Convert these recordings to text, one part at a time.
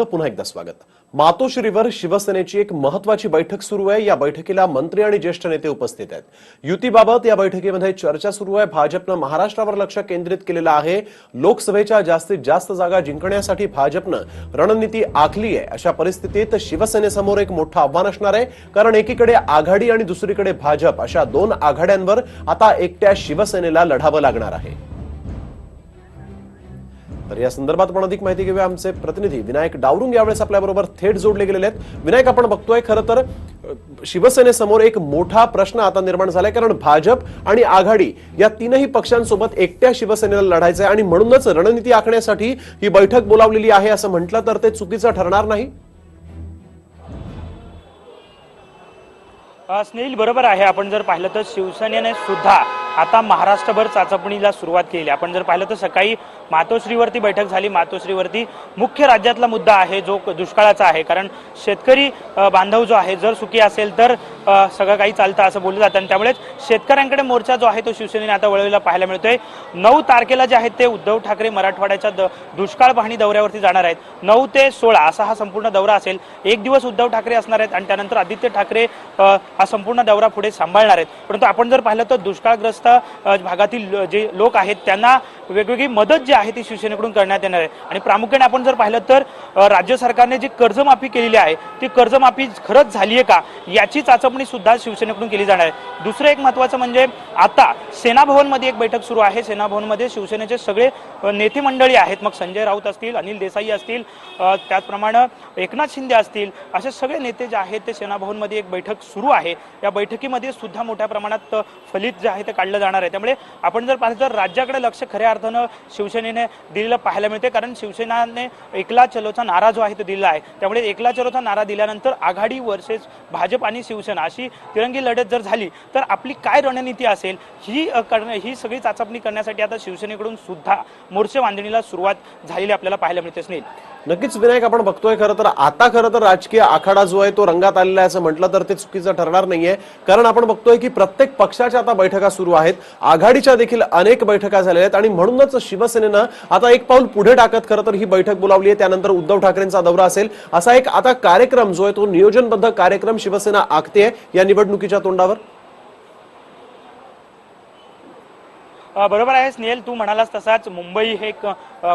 आपलं पुन्हा एकदा स्वागत. मातोश्रीवर शिवसेनेची एक महत्वाची बैठक सुरू आहे. या बैठकीला मंत्री आणि ज्येष्ठ नेते उपस्थित आहेत. युतीबाबत या बैठकीमध्ये चर्चा सुरू आहे. भाजपनं महाराष्ट्रावर लक्ष केंद्रित केलेलं आहे. लोकसभेच्या जास्तीत जास्त जागा जिंकण्यासाठी भाजपनं रणनीती आखली आहे. अशा परिस्थितीत शिवसेनेसमोर एक मोठं आव्हान असणार आहे. कारण एकीकडे आघाडी आणि दुसरीकडे भाजप अशा दोन आघाड्यांवर आता एकट्या शिवसेनेला लढावं लागणार आहे. तर या संदर्भात आपण अधिक माहिती घेऊया. आमचे प्रतिनिधी विनायक डावरुंग यावेळेस आपल्याबरोबर थेट जोडले गेलेले आहेत. विनायक आपण बघतोय खरं तर शिवसेनेसमोर एक मोठा प्रश्न आता निर्माण झालाय. कारण भाजप आणि आघाडी या तीनही पक्षांसोबत एकट्या शिवसेनेला लढायचंय आणि म्हणूनच रणनीती आखण्यासाठी ही बैठक बोलावलेली आहे असं म्हटलं तर ते चुकीचं ठरणार नाही? स्नेहिल बरोबर आहे. आपण जर पाहिलं तर शिवसेनेने सुद्धा आता महाराष्ट्रभर चाचपणीला सुरुवात केली. आपण जर पाहिलं तर सकाळी मातोश्रीवरती बैठक झाली. मातोश्रीवरती मुख्य राज्यातला मुद्दा आहे जो दुष्काळाचा आहे. कारण शेतकरी बांधव जो आहे जर सुखी असेल तर सगळं काही चालतं असं बोललं जातं. आणि त्यामुळेच शेतकऱ्यांकडे मोर्चा जो आहे तो शिवसेनेने आता वळवलेला पाहायला मिळतोय. नऊ तारखेला जे आहेत ते उद्धव ठाकरे मराठवाड्याच्या दुष्काळ पाहणी दौऱ्यावरती जाणार आहेत. नऊ ते सोळा असा हा संपूर्ण दौरा असेल. एक दिवस उद्धव ठाकरे असणार आहेत आणि त्यानंतर आदित्य ठाकरे हा संपूर्ण दौरा पुढे सांभाळणार आहेत. परंतु आपण जर पाहिलं तर दुष्काळग्रस्त भागातील जे लोक आहेत त्यांना वेगवेगळी मदत जी आहे ती शिवसेनेकडून करण्यात येणार आहे. आणि प्रामुख्याने आपण जर पाहिलं तर राज्य सरकारने जी कर्जमाफी केलेली आहे ती कर्जमाफी खरंच झाली आहे का याची चाचपणी सुद्धा शिवसेनेकडून केली जाणार आहे. दुसरं एक महत्वाचं म्हणजे आता सेना भवनमध्ये एक बैठक सुरू आहे. सेना भवनमध्ये शिवसेनेचे सगळे नेते मंडळी आहेत. मग संजय राऊत असतील अनिल देसाई असतील त्याचप्रमाणे एकनाथ शिंदे असतील असे सगळे नेते जे आहेत ते सेना भवनमध्ये एक बैठक सुरू आहे. या बैठकीमध्ये सुद्धा मोठ्या प्रमाणात फलित जे आहे ते काढलं जाणार आहे. त्यामुळे आपण जर पाहिलं तर राज्याकडे लक्ष खऱ्या अर्थानं शिवसेनेने दिलेलं पाहायला मिळते. कारण शिवसेनाने एकला चलोचा नारा जो आहे तो दिलेला आहे. त्यामुळे एकला चलोचा नारा दिल्यानंतर आघाडी वर्सेस भाजप आणि शिवसेना अशी तिरंगी लढत जर झाली तर आपली काय रणनीती असेल? ही करणं ही सगळी चाचपणी करण्यासाठी आता शिवसेनेकडून सुद्धा मोर्चे बांधणीला सुरुवात झालेली आपल्याला पाहायला मिळते. नाही नक्कीच विनायक आपण बघतोय खरं तर आता खरं तर राजकीय आखाडा जो आहे तो रंगात आलेला आहे असं म्हटलं तर ते चुकीचं ठरणार नाहीये. कारण आपण बघतोय की प्रत्येक पक्षाच्या आता बैठका सुरू आहेत. आघाडीच्या देखील अनेक बैठका झालेल्या आहेत आणि म्हणूनच शिवसेनेनं आता एक पाऊल पुढे टाकत खरं तर ही बैठक बोलावली आहे. त्यानंतर उद्धव ठाकरेंचा दौरा असेल. असा एक आता कार्यक्रम जो आहे तो नियोजनबद्ध कार्यक्रम शिवसेना आखते या निवडणुकीच्या तोंडावर? बरोबर आहे स्नेहल तू म्हणालास तसाच मुंबई हे एक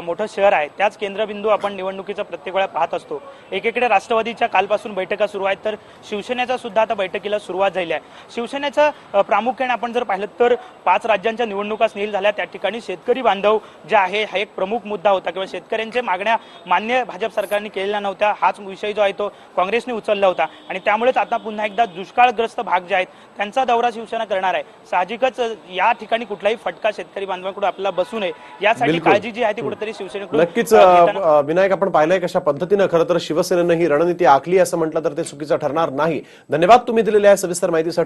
मोठं शहर आहे. त्याच केंद्रबिंदू आपण निवडणुकीचा प्रत्येक वेळा पाहत असतो. एकीकडे राष्ट्रवादीच्या कालपासून बैठका सुरू आहेत तर शिवसेनेचा सुद्धा आता बैठकीला सुरुवात झाली आहे. शिवसेनेचं प्रामुख्याने आपण जर पाहिलं तर पाच राज्यांच्या निवडणुका स्नेल झाल्या. त्या ठिकाणी शेतकरी बांधव जे आहे हा एक प्रमुख मुद्दा होता. किंवा शेतकऱ्यांच्या मागण्या मान्य भाजप सरकारने केलेल्या नव्हत्या हाच विषय जो आहे तो काँग्रेसने उचलला होता. आणि त्यामुळेच आता पुन्हा एकदा दुष्काळग्रस्त भाग जे आहेत त्यांचा दौरा शिवसेना करणार आहे. साहजिकच या ठिकाणी कुठलाही फटका शेतकरी बांधवांकडून आपल्याला बसू नये. यासाठी. काळजी जी आहे ती कुठेतरी शिवसेनेकडून नक्कीच विनायक आपण पाहिलंय कशा पद्धतीनं खरं तर शिवसेनेनं ही रणनीती आखली असं म्हटलं तर ते चुकीचं ठरणार नाही. धन्यवाद तुम्ही दिलेल्या सविस्तर माहितीसाठी.